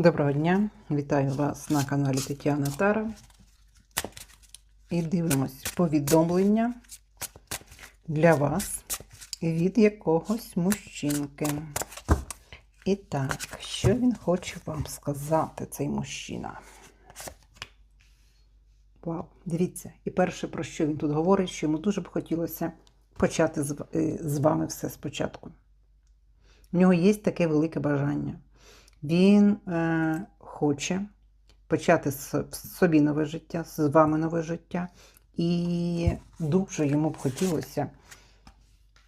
Доброго дня! Вітаю вас на каналі Тетяна Тара. І дивимось повідомлення для вас від якогось мужчинки. І так, що він хоче вам сказати, цей мужчина? Вау, дивіться, і перше, про що він тут говорить, що йому дуже б хотілося почати з, е, вами все спочатку. У нього є таке велике бажання. Він е, хоче почати собі нове життя, з вами нове життя. І дуже йому б хотілося,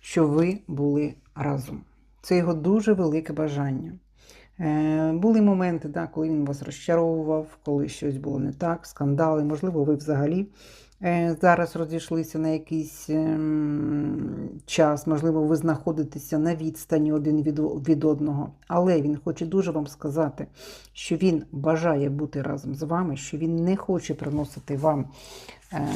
щоб ви були разом. Це його дуже велике бажання. Е, були моменти, да, коли він вас розчаровував, коли щось було не так, скандали. Можливо, ви взагалі е, зараз розійшлися на якийсь ем, час, можливо, ви знаходитеся на відстані один від, одного. Але він хоче дуже вам сказати, що він бажає бути разом з вами, що він не хоче приносити вам е,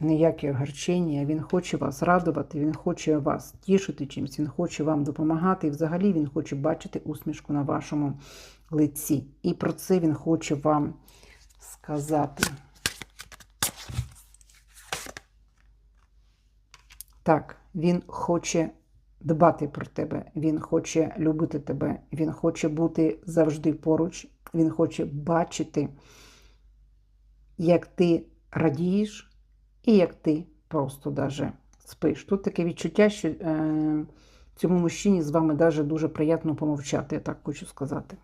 ніякі огорчення, він хоче вас радувати, він хоче вас тішити чимось, він хоче вам допомагати. І взагалі він хоче бачити усмішку на вашому лиці. І про це він хоче вам сказати. Так, він хоче дбати про тебе, він хоче любити тебе, він хоче бути завжди поруч, він хоче бачити, як ти радієш і як ти просто даже спиш. Тут таке відчуття, що е, цьому мужчині з вами даже дуже приємно помовчати, я так хочу сказати.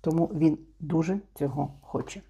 Тому він дуже цього хоче.